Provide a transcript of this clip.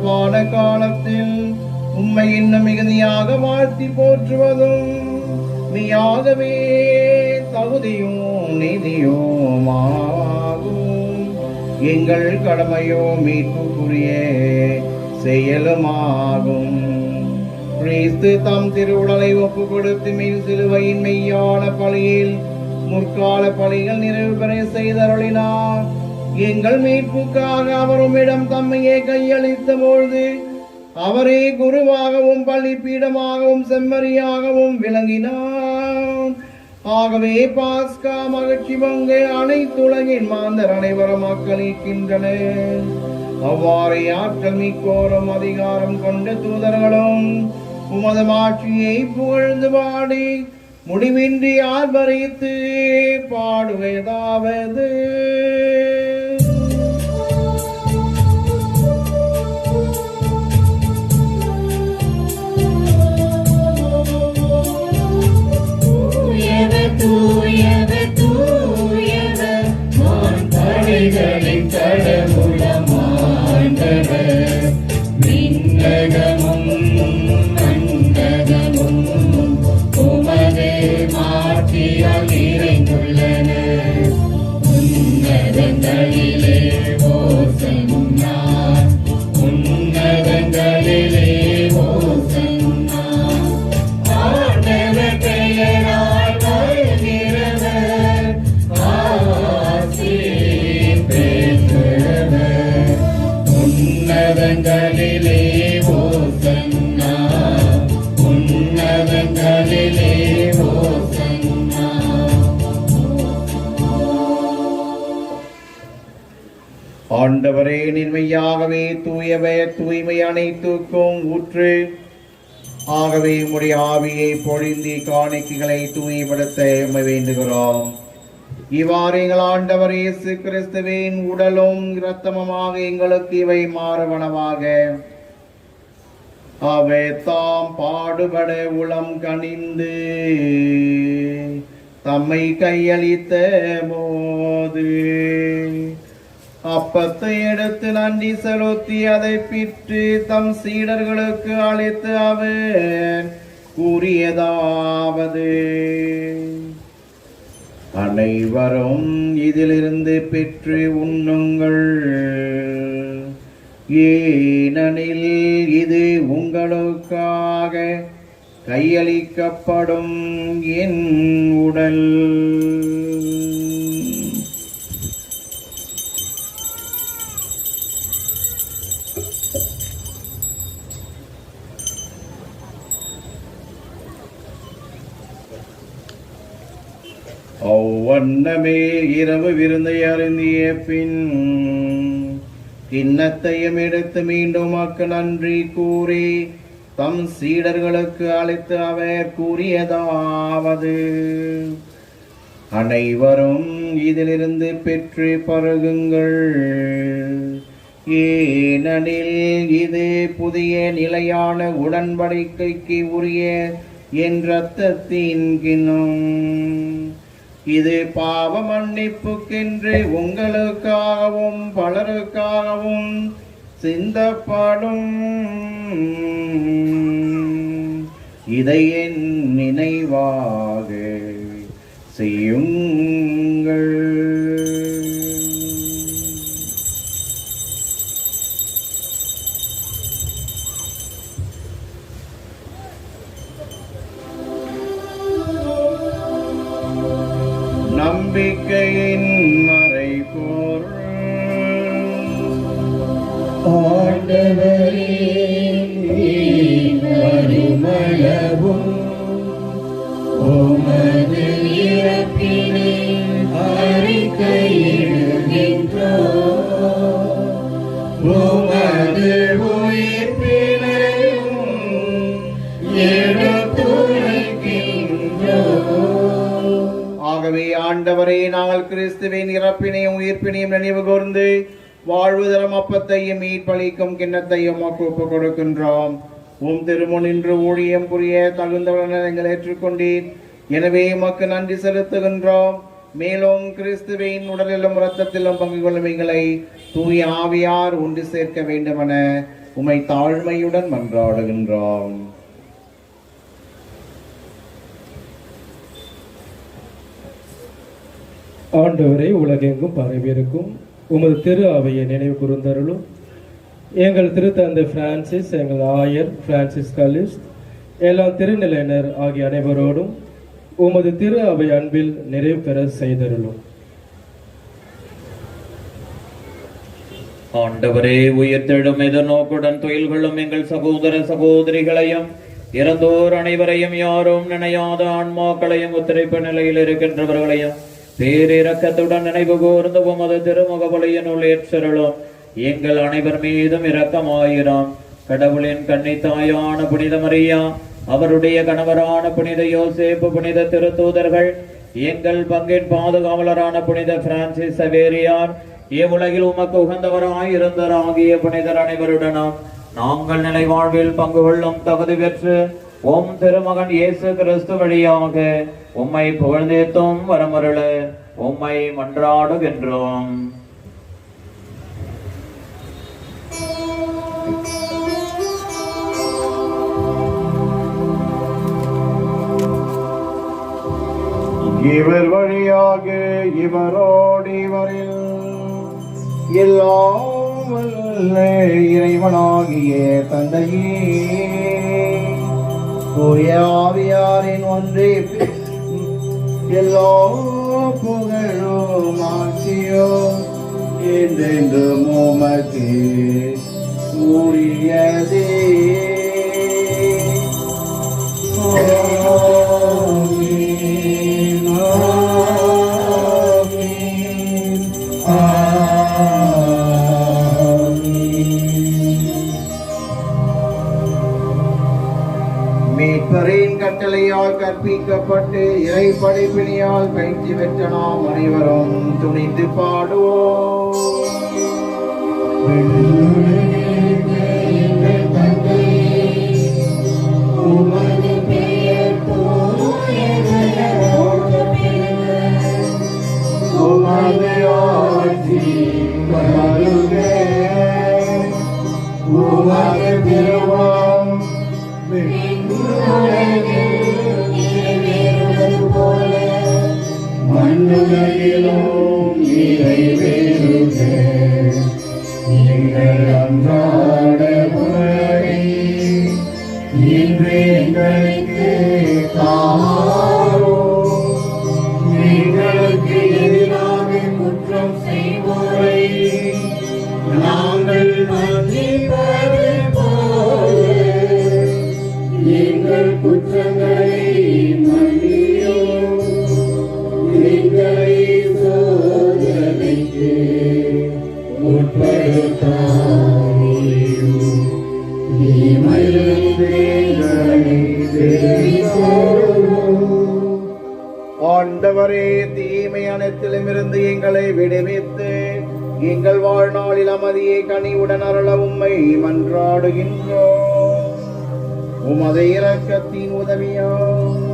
சிறப்பான காலத்தில் உம்மை இன்னும் மிகுதியாக வாழ்த்தி போற்றுவதும் நீயாகவே தகுதியும் நீதியும் எங்கள் கடமையோ மீட்புக்குரிய செயலுமாகும். கிறிஸ்து தம் திருவுடலை ஒப்பு கொடுத்து மேல் சிலுவையின் மெய்யான பழியில் முற்கால பழிகள் நிறைவு பெற செய்தருளினார். எங்கள் மீட்புக்காக அவர் உம்மிடம் தம்மையே கையளித்த பொழுது அவரே குருவாகவும் பள்ளிப்பீடமாகவும் செம்மறியாகவும் விளங்கினார். ஆகவே பாஸ்கா மகிழ்ச்சி பங்கு அனைத்துலகின் மாந்தர் அனைவரும் மக்களிக்கின்றனர் அவ்வாறே ஆற்றல் மிக்கோரும் அதிகாரம் கொண்ட தூதர்களும் உமது ஆட்சியை புகழ்ந்து பாடி முடிவின்றி ஆர்ப்பரித்து பாடுவதாவது கண் ஆண்டவரே நின்மையாகவே தூயவே தூய்மை அனைத்துக்கும் ஊற்று. ஆகவே உடைய ஆவியை பொழிந்தி காணிக்கைகளை தூய்மைப்படுத்த எம்மை வேண்டுகிறோம். இவ்வாறு எங்கள் ஆண்டவர் இயேசு கிறிஸ்துவின் உடலும் இரத்தமமாக எங்களுக்கு இவை மாறுவனமாக அவை தாம் பாடுபட உளம் கனிந்து தம்மை கையளித்த போது அப்பத்தை எடுத்து நன்றி செலுத்தி அதை பிற்று தம் சீடர்களுக்கு அழைத்து அவர் கூறியதாவது. அனைவரும் இதிலிருந்து பெற்று உண்ணுங்கள். ஏனெனில் இது உங்களுக்காக கையளிக்கப்படும் என் உடல். வண்ணமே இரவு விருந்தை அருந்திய பின் கிண்ணத்தையும் எடுத்து மீண்டும் மக்கள் நன்றி கூறி தம் சீடர்களுக்கு அழைத்து அவர் கூறியதாவது. அனைவரும் இதிலிருந்து பெற்று பருகுங்கள். ஏனெனில் இது புதிய நிலையான உடன்படிக்கைக்கு உரிய என் ரத்தத்தின் கிணம் இது பாவ மன்னிப்புக்கென்று உங்களுக்காகவும் பலருக்காகவும் சிந்தப்படும். இதை என் நினைவா நம்பிக்கையின் மறைபொருள். ஆண்டவரே மறுமளவும் ஆண்டவரே நாங்கள் கிறிஸ்துவின் இறப்பினையும் உயிர்ப்பினையும் நினைவு கூர்ந்து வாழ்வு தரும் அப்பத்தையும் மீட்பளிக்கும் கிண்ணத்தையும் உமக்கு ஒப்புக் கொடுக்கின்றோம். உம் திருமுனின்று ஊழியம் புரிய தகுந்தவர்கள் எங்கள் ஏற்றுக்கொண்டீர். எனவே உமக்கு நன்றி செலுத்துகின்றோம். மேலும் கிறிஸ்துவின் உடலிலும் இரத்தத்திலும் பங்கு கொள்ளும் எங்களை தூய ஆவியார் ஒன்று சேர்க்க வேண்டுமென உமை தாழ்மையுடன் மன்றாடுகின்றோம். ஆண்டவரை உலகெங்கும் பரவியிருக்கும். உமது திரு அவையை நினைவு கூர்ந்தருளும். எங்கள் திருத்தந்தை பிரான்சிஸ் எங்கள் ஆயர் பிரான்சிஸ் கலிஸ் எல்லா திருநிலையினர் ஆகிய அனைவரோடும் உமது திரு அவை அன்பில் நிறைவு பெற செய்தருளும். ஆண்டவரே உயிர்த்தெழும் எதிர்நோக்குடன் தொழில்களும் எங்கள் சகோதர சகோதரிகளையும் இறந்தோர் அனைவரையும் யாரும் நினையாத ஆன்மாக்களையும் ஒத்துழைப்பு நிலையில் இருக்கின்றவர்களையும் பேரிரக்கத்துடன் நினைவு கூர்ந்து உமது திருமுகவலியினுள் ஏற்றருளும். எங்கள் அனைவர் மீதும் இரக்கமாயிரம். கடவுளின் கன்னித்தாயான புனித மரியா அவருடைய கணவரான புனித யோசேப்பு புனித திருத்தூதர்கள் எங்கள் பங்கின் பாதுகாவலரான புனித பிரான்சிஸ் சவேரியார் இவ்வுலகில் உமக்கு உகந்தவராய் இருந்தராகிய புனிதர் அனைவருடனும் நாங்கள் நிலை வாழ்வில் பங்கு கொள்ளும் தகுதி பெற்று உம் திருமகன் இயேசு கிறிஸ்து வழியாக உம்மை புகழ்ந்தேத்தும் வரமருள உம்மை மன்றாடுகின்றோம். இவர் வழியாக இவரோடு இவரில் எல்லாம் இறைவனாகிய தந்தையே. தூய ஆவியாரின் ஒன்றே எல்லா புகழும் ஆட்சியோ. என்றென்று உமக்கு கூறியதே. மீட்பரின் கட்டளையால் கற்பிக்கப்பட்டு இறை படைப்பினியால் பயிற்சி பெற்ற நாம் அனைவரும் துணிந்து பாடுவோம். ஆண்டவரே தீமை அனைத்திலும் இருந்து எங்களை விடுவித்து எங்கள் வாழ்நாளில் அமைதியை கனிவுடன் அருள உம்மை மன்றாடுகின்றோம். உமது இரக்கத்தின் உதவியால்